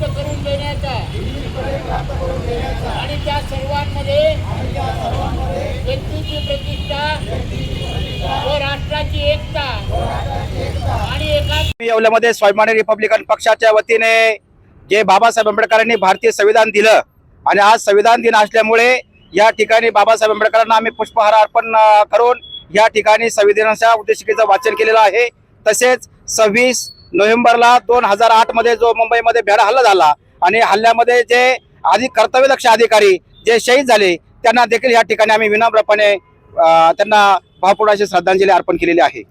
मुक्त करून देण्याचा आणि त्या सर्वांमध्ये व्यक्तीची प्रतिष्ठा व राष्ट्राची एकता आणि स्वाभिमानी रिपब्लिकन पक्षाच्या वतीने जे बाबासाहेब आंबेडकरांनी भारतीय संविधान दिलं आणि आज संविधान दिन असल्यामुळे या ठिकाणी बाबासाहेब आंबेडकरांना आम्ही पुष्पहार अर्पण करून या ठिकाणी संविधानाच्या उद्देशिकेचं वाचन केलेलं आहे. तसेच सव्वीस नोव्हेंबरला दोन हजार आठमध्ये जो मुंबईमध्ये भ्याड हल्ला झाला आणि हल्ल्यामध्ये जे अधिक कर्तव्यदक्ष अधिकारी जे शहीद झाले त्यांना देखील या ठिकाणी आम्ही विनम्रपणे त्यांना भावपुडाची श्रद्धांजली अर्पण केलेली आहे.